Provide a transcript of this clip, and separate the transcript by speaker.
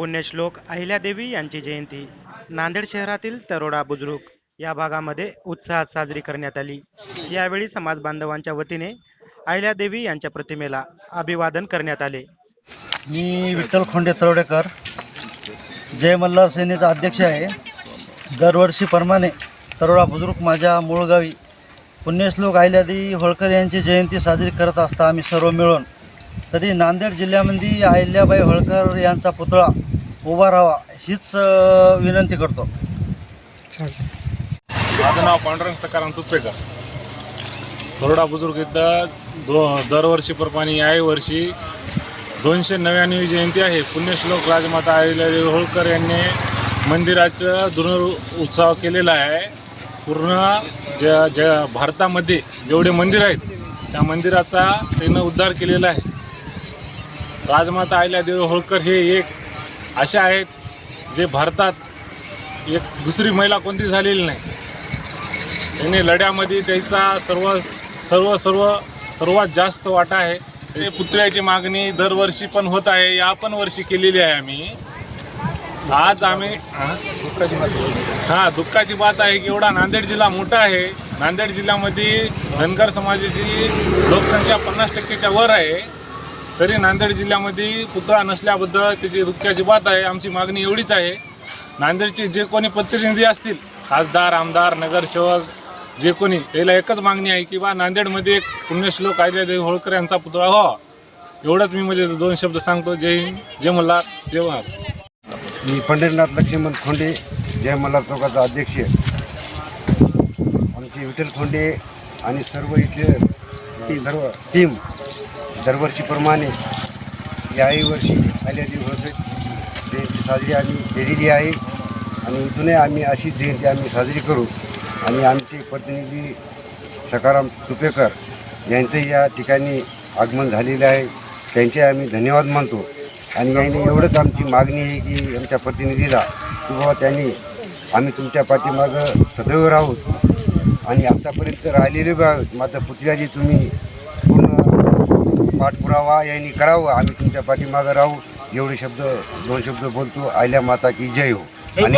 Speaker 1: पुण्यश्लोक अहिल्यादेवी यांची जयंती. नांदेड शहरातील तरोडा बुजुर्ग या भागामध्ये उत्साहात साजरी करण्यात आली. यावेळी समाज बांधवांच्या वतीने अहिल्यादेवी यांच्या प्रतिमेला अभिवादन करण्यात आले.
Speaker 2: मी विठ्ठल खोंडे तरोडेकर जय मल्हार सेनेचा अध्यक्ष आहे. दरवर्षीप्रमाणे तरोडा बुजुर्ग माझ्या मूळ गावी पुण्यश्लोक अहिल्यादेवी होळकर यांची जयंती साजरी करत असता आम्ही सर्व मिळून तरी नांदेड जिल्ह्यामध्ये अहिल्याबाई होळकर यांचा पुतळा उभा राहावा हीच विनंती करतो.
Speaker 3: माझं नाव पांडुरंग सकाराम तुपेकर तरोडा बुजुर्ग इथं दो दरवर्षीप्रमाणे याही वर्षी दोनशे नव्याण्णवी जयंती आहे. पुण्यश्लोक राजमाता अहिल्यादेवी होळकर यांनी मंदिराचं दुरुत्सव केलेला आहे. पूर्ण ज्या ज्या भारतामध्ये जेवढे मंदिर आहेत त्या मंदिराचा त्यानं उद्धार केलेला आहे. राजमाता अहिल्यादेवी होळकर हे एक असे आहेत जे भारतात एक दुसरी महिला कोणती झालेली नाही. त्यांनी लढ्यामध्ये त्याचा सर्व सर्व सर्व सर्वात जास्त वाटा आहे. ते पुतळ्याची मागणी दरवर्षी पण होत आहे. या पण वर्षी केलेली आहे आम्ही. आज आम्ही हां? हां दुःखाची बात आहे की एवढा नांदेड जिल्हा मोठा आहे. नांदेड जिल्ह्यामध्ये धनगर समाजाची लोकसंख्या पन्नास टक्केच्या वर आहे. तरी नांदेड जिल्ह्यामध्ये पुतळा नसल्याबद्दल त्याची दुःखाची बात आहे आमची मागणी एवढीच आहे. नांदेडचे जे कोणी प्रतिनिधी असतील खासदार आमदार नगरसेवक जे कोणी त्याला एकच मागणी आहे की बा नांदेडमध्ये एक पुण्यश्लोक अहिल्यादेवी होळकर यांचा पुतळा व्हावा एवढंच मी म्हणजे दोन शब्द सांगतो. जय हिंद जय मल्हार जय महाराज.
Speaker 4: मी पंढरीनाथ लक्ष्मण खोंडे जय मल्हार चौकाचा अध्यक्ष आमचे विठ्ठल खोंडे आणि सर्व इथे सर्व टीम दरवर्षीप्रमाणे याही वर्षी आल्या होते जयंती साजरी आम्ही केलेली आहे. आणि इथूनही आम्ही अशीच जयंती आम्ही साजरी करू. आणि आमचे प्रतिनिधी सकाराम तुपेकर यांचं या ठिकाणी आगमन झालेलं आहे. त्यांचे आम्ही धन्यवाद मानतो. आणि याने एवढंच आमची मागणी आहे की आमच्या प्रतिनिधीला की बाबा त्यांनी आम्ही तुमच्या पाठीमागं सदैव राहू. आणि आतापर्यंत राहिलेले बी आहोत मात्र पुतळ्याची तुम्ही पाठपुरावा यांनी करावं. आम्ही तुमच्या पाठीमागं राहू. एवढे शब्द दोन शब्द बोलतो. आयल्या माता की जय हो. आणि